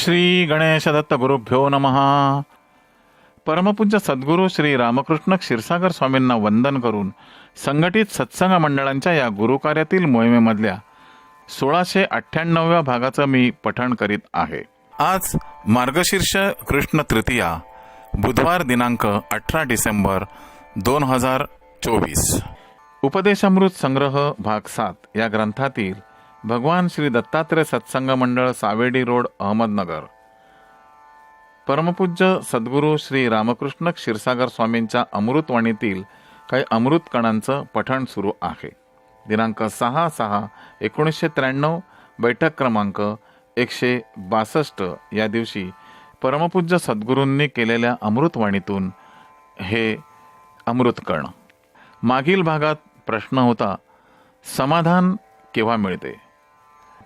श्री गणेश दत्त गुरुभ्यो नमः। परमपूज्य सद्गुरू श्री रामकृष्ण क्षीरसागर स्वामींना वंदन करून संघटित सत्संग मंडळांच्या या गुरुकार्यातील मोहिमेमधल्या सोळाशे अठ्ठ्याण्णव्या भागाचं मी पठण करीत आहे. आज मार्गशीर्ष कृष्ण तृतीया बुधवार दिनांक अठरा डिसेंबर दोन हजार चोवीस. उपदेशामृत संग्रह भाग सात या ग्रंथातील भगवान श्री दत्तात्रय सत्संग मंडळ सावेडी रोड अहमदनगर. परमपूज्य सद्गुरू श्री रामकृष्ण क्षीरसागर स्वामींच्या अमृतवाणीतील काही अमृत कणांचं पठण सुरू आहे. दिनांक सहा सहा एकोणीसशे त्र्याण्णव बैठक क्रमांक एकशे बासष्ट या दिवशी परमपूज्य सद्गुरूंनी केलेल्या अमृतवाणीतून हे अमृतकण मागील भागात प्रश्न होता समाधान केव्हा मिळते?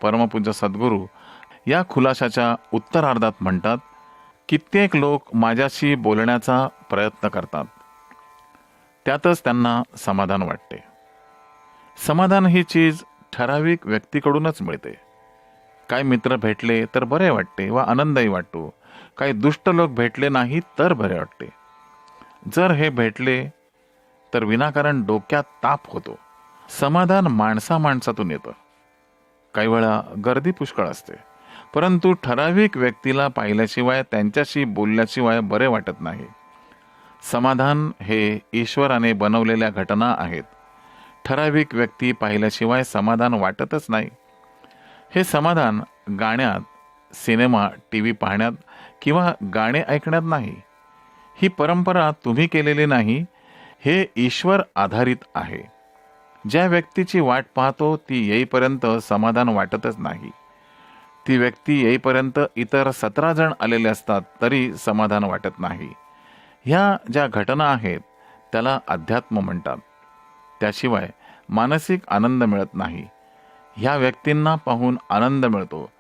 परमपूज्य सद्गुरू या खुलाशाच्या उत्तरार्धात म्हणतात कित्येक लोक माझ्याशी बोलण्याचा प्रयत्न करतात. त्यातच त्यांना समाधान वाटते. समाधान ही चीज ठराविक व्यक्तीकडूनच मिळते. काही मित्र भेटले तर बरे वाटते व आनंदही वाटतो. काही दुष्ट लोक भेटले नाही तर बरे वाटते. जर हे भेटले तर विनाकारण डोक्यात ताप होतो. समाधान माणसा माणसातून येतं. काही वेळा गर्दी पुष्कळ असते. परंतु ठराविक व्यक्तीला पाहिल्याशिवाय त्यांच्याशी बोलल्याशिवाय बरे वाटत नाही. समाधान हे ईश्वराने बनवलेल्या घटना आहेत. ठराविक व्यक्ती पाहिल्याशिवाय समाधान वाटतच नाही. हे समाधान गाण्यात सिनेमा टी व्ही पाहण्यात किंवा गाणे ऐकण्यात नाही. ही परंपरा तुम्ही केलेली नाही हे ईश्वर आधारित आहे. ज्या व्यक्तीची वाट पाहतो ती येईपर्यंत समाधान वाटतच नाही. ती व्यक्ती येईपर्यंत इतर सतरा जण आलेले असतात तरी समाधान वाटत नाही. ह्या ज्या घटना आहेत त्याला अध्यात्म म्हणतात. त्याशिवाय मानसिक आनंद मिळत नाही. ह्या व्यक्तींना पाहून आनंद मिळतो.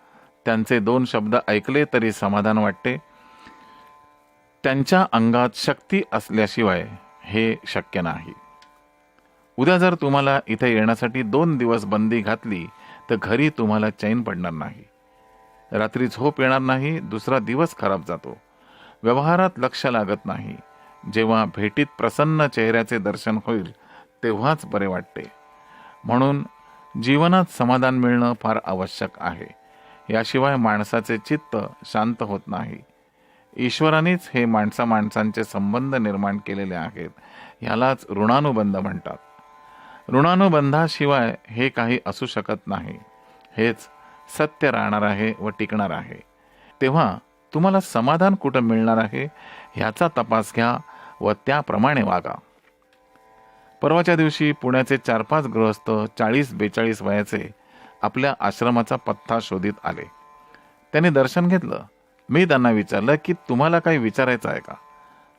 त्यांचे दोन शब्द ऐकले तरी समाधान वाटते. त्यांच्या अंगात शक्ती असल्याशिवाय हे शक्य नाही. उद्या जर तुम्हाला इथे येण्यासाठी दोन दिवस बंदी घातली तर घरी तुम्हाला चैन पडणार नाही. रात्री झोप येणार नाही दुसरा दिवस खराब जातो. व्यवहारात लक्ष लागत नाही. जेव्हा भेटीत प्रसन्न चेहऱ्याचे दर्शन होईल तेव्हाच बरे वाटते. म्हणून जीवनात समाधान मिळणं फार आवश्यक आहे. याशिवाय माणसाचे चित्त शांत होत नाही. ईश्वरानेच हे माणसा माणसांचे संबंध निर्माण केलेले आहेत. ह्यालाच ऋणानुबंध म्हणतात. ऋणानुबंधाशिवाय हे काही असू शकत नाही. हेच सत्य राहणार आहे व टिकणार आहे. तेव्हा तुम्हाला समाधान कुठं मिळणार आहे ह्याचा तपास घ्या व त्याप्रमाणे वागा. परवाच्या दिवशी पुण्याचे चार पाच गृहस्थ चाळीस बेचाळीस वयाचे आपल्या आश्रमाचा पत्ता शोधित आले. त्यांनी दर्शन घेतलं. मी त्यांना विचारलं की तुम्हाला काही विचारायचं आहे का?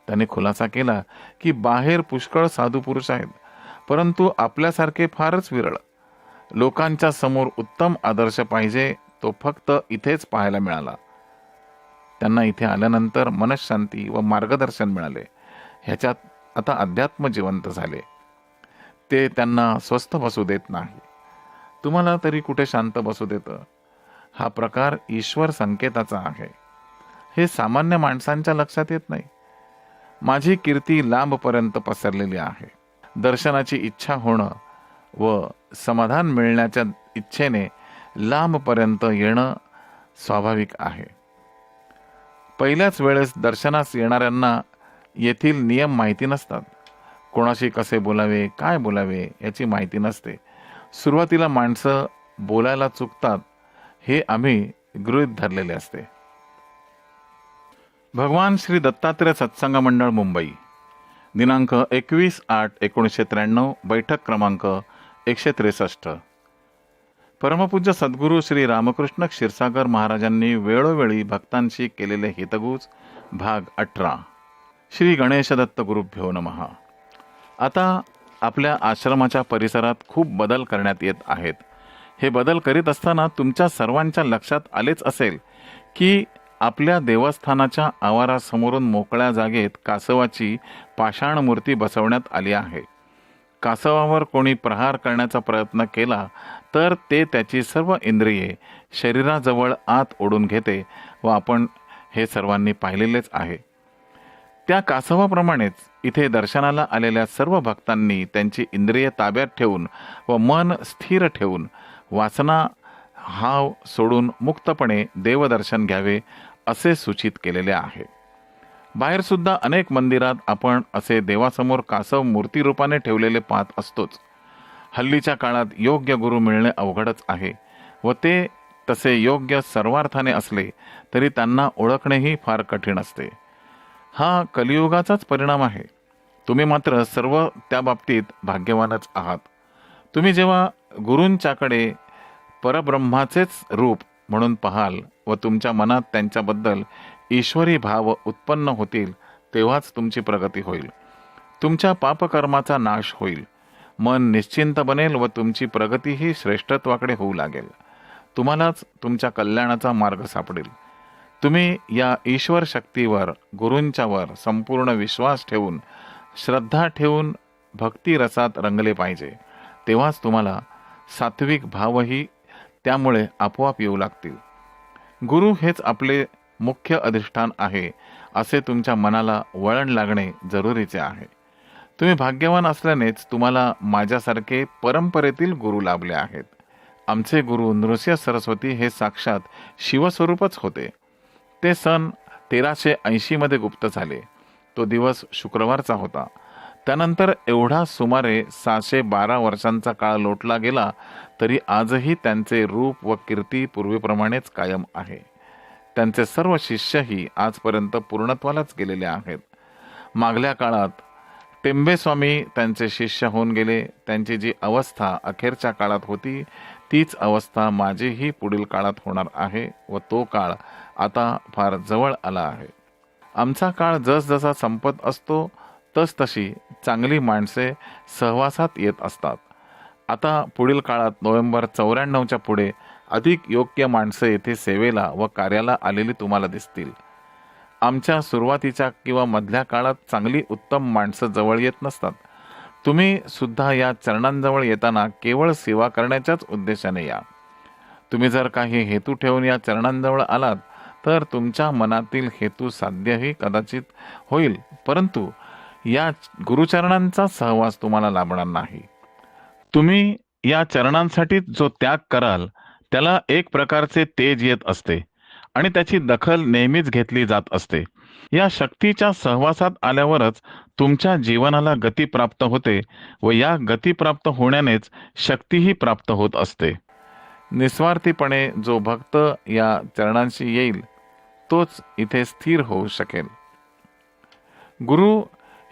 त्यांनी खुलासा केला की बाहेर पुष्कळ साधू पुरुष आहेत. परंतु आपल्यासारखे फारच विरळ. लोकांच्या समोर उत्तम आदर्श पाहिजे तो फक्त इथेच पाहायला मिळाला. त्यांना इथे आल्यानंतर मनशांती व मार्गदर्शन मिळाले. ह्याच्यात आता अध्यात्म जिवंत झाले. ते त्यांना स्वस्थ बसू देत नाही. तुम्हाला तरी कुठे शांत बसू देतं? हा प्रकार ईश्वर संकेताचा आहे. हे सामान्य माणसांच्या लक्षात येत नाही. माझी कीर्ती लांबपर्यंत पसरलेली आहे. दर्शनाची इच्छा होणं व समाधान मिळण्याच्या इच्छेने लांबपर्यंत येणं स्वाभाविक आहे. पहिल्याच वेळेस दर्शनास येणाऱ्यांना येथील नियम माहिती नसतात. कोणाशी कसे बोलावे काय बोलावे याची माहिती नसते. सुरुवातीला माणसं बोलायला चुकतात हे आम्ही गृहीत धरलेले असते. भगवान श्री दत्तात्रय सत्संग मंडळ मुंबई. दिनांक एकवीस आठ एकोणीसशे त्र्याण्णव बैठक क्रमांक एकशे त्रेसष्ट. परमपूज्य सद्गुरू श्री रामकृष्ण क्षीरसागर महाराजांनी वेळोवेळी भक्तांशी केलेले हितगुज भाग अठरा. श्री गणेश दत्त गुरुभ्यो नमहा आता आपल्या आश्रमाच्या परिसरात खूप बदल करण्यात येत आहेत. हे बदल करीत असताना तुमच्या सर्वांच्या लक्षात आलेच असेल की आपल्या देवस्थानाच्या आवारासमोरून मोकळ्या जागेत कासवाची पाषाण मूर्ती बसवण्यात आली आहे. कासवावर कोणी प्रहार करण्याचा प्रयत्न केला तर ते त्याची सर्व इंद्रिये शरीराजवळ आत ओढून घेते व आपण हे सर्वांनी पाहिलेलेच आहे. त्या कासवाप्रमाणेच इथे दर्शनाला आलेल्या सर्व भक्तांनी त्यांची इंद्रिय ताब्यात ठेवून व मन स्थिर ठेवून वासना हाव सोडून मुक्तपणे देवदर्शन घ्यावे असे सूचित केलेले आहे. बाहेरसुद्धा अनेक मंदिरात आपण असे देवासमोर कासव मूर्तीरूपाने ठेवलेले पाहत असतोच. हल्लीच्या काळात योग्य गुरु मिळणे अवघडच आहे व ते तसे योग्य सर्वार्थाने असले तरी त्यांना ओळखणेही फार कठीण असते. हा कलियुगाचाच परिणाम आहे. तुम्ही मात्र सर्व त्या बाबतीत भाग्यवानच आहात. तुम्ही जेव्हा गुरूंच्याकडे परब्रह्माचेच रूप म्हणून पाहाल व तुमच्या मनात त्यांच्याबद्दल ईश्वरी भाव उत्पन्न होतील तेव्हाच तुमची प्रगती होईल. तुमच्या पापकर्माचा नाश होईल. मन निश्चिंत बनेल व तुमची प्रगतीही श्रेष्ठत्वाकडे होऊ लागेल. तुम्हालाच तुमच्या कल्याणाचा मार्ग सापडेल. तुम्ही या ईश्वर शक्तीवर गुरूंच्यावर संपूर्ण विश्वास ठेवून श्रद्धा ठेवून भक्तिरसात रंगले पाहिजे. तेव्हाच तुम्हाला सात्विक भावही त्यामुळे आपोआप येऊ लागतील. गुरु हेच आपले मुख्य अधिष्ठान आहे असे तुमच्या मनाला वळण लागणे जरुरीचे आहे. तुम्ही भाग्यवान असल्यानेच तुम्हाला माझ्यासारखे परंपरेतील गुरु लाभले आहेत. आमचे गुरु नृसिंह सरस्वती हे साक्षात शिवस्वरूपच होते. ते सन तेराशे ऐंशीमध्ये गुप्त झाले. तो दिवस शुक्रवारचा होता. त्यानंतर एवढा सुमारे सहाशे बारा वर्षांचा काळ लोटला गेला तरी आजही त्यांचे रूप व कीर्ती पूर्वीप्रमाणेच कायम आहे. त्यांचे सर्व शिष्यही आजपर्यंत पूर्णत्वालाच गेलेले आहेत. मागल्या काळात टेंबेस्वामी त्यांचे शिष्य होऊन गेले त्यांची जी अवस्था अखेरच्या काळात होती तीच अवस्था माझीही पुढील काळात होणार आहे व तो काळ आता फार जवळ आला आहे. आमचा काळ जसजसा संपत असतो तसतशी चांगली माणसे सहवासात येत असतात. आता पुढील काळात नोव्हेंबर चौऱ्याण्णवच्या पुढे अधिक योग्य माणसं येथे सेवेला व कार्याला आलेली तुम्हाला दिसतील. आमच्या सुरुवातीच्या किंवा मधल्या काळात चांगली उत्तम माणसं जवळ येत नसतात. तुम्ही सुद्धा या चरणांजवळ येताना केवळ सेवा करण्याच्याच उद्देशाने या. तुम्ही जर काही हेतू ठेवून या चरणांजवळ आलात तर तुमच्या मनातील हेतू साध्यही कदाचित होईल परंतु या गुरुचरणांचा सहवास तुम्हाला लाभणार नाही. तुम्ही या चरणांसाठी जो त्याग कराल त्याला एक प्रकारचे तेज येत असते आणि त्याची दखल नेहमीच घेतली जात असते. या शक्तीच्या सहवासात आल्यावरच तुमच्या जीवनाला गती प्राप्त होते व या गती प्राप्त होण्यानेच शक्तीही प्राप्त होत असते. निस्वार्थीपणे जो भक्त या चरणांशी येईल तोच इथे स्थिर होऊ शकेल. गुरु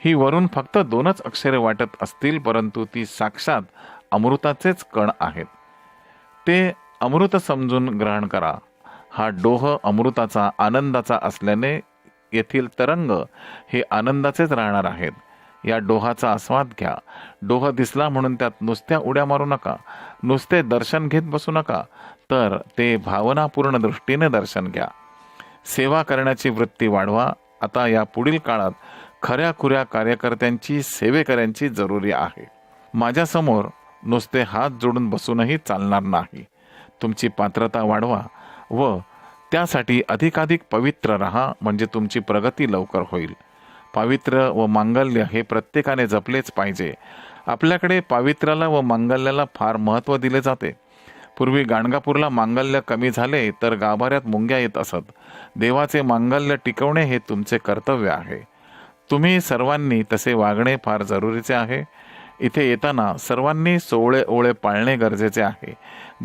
ही वरून फक्त दोनच अक्षरे वाटत असतील परंतु ती साक्षात अमृताचेच कण आहेत. ते अमृत समजून ग्रहण करा. हा डोह अमृताचा आनंदाचा असल्याने येथील तरंग हे आनंदाचेच राहणार आहेत. या डोहाचा आस्वाद घ्या. डोह दिसला म्हणून त्यात नुसत्या उड्या मारू नका. नुसते दर्शन घेत बसू नका. तर ते भावनापूर्ण दृष्टीने दर्शन घ्या. सेवा करण्याची वृत्ती वाढवा. आता या पुढील काळात खऱ्या खुऱ्या कार्यकर्त्यांची सेवेकऱ्यांची जरुरी आहे. माझ्यासमोर नुसते हात जोडून बसूनही चालणार नाही. तुमची पात्रता वाढवा व त्यासाठी अधिकाधिक पवित्र राहा म्हणजे तुमची प्रगती लवकर होईल. पावित्र्य व मांगल्य हे प्रत्येकाने जपलेच पाहिजे. आपल्याकडे पावित्र्याला व मांगल्याला फार महत्त्व दिले जाते. पूर्वी गाणगापूरला मांगल्य कमी झाले तर गाभाऱ्यात मुंग्या येत असत. देवाचे मांगल्य टिकवणे हे तुमचे कर्तव्य आहे. तुम्ही सर्वांनी तसे वागणे फार जरुरीचे आहे. इथे येताना सर्वांनी सोवळे ओळे पाळणे गरजेचे आहे.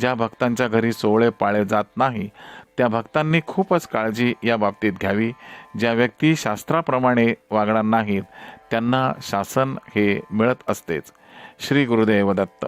ज्या भक्तांच्या घरी सोवळे पाळले जात नाही त्या भक्तांनी खूपच काळजी या बाबतीत घ्यावी. ज्या व्यक्ती शास्त्राप्रमाणे वागणार नाहीत त्यांना शासन हे मिळत असतेच. श्री गुरुदेव दत्त.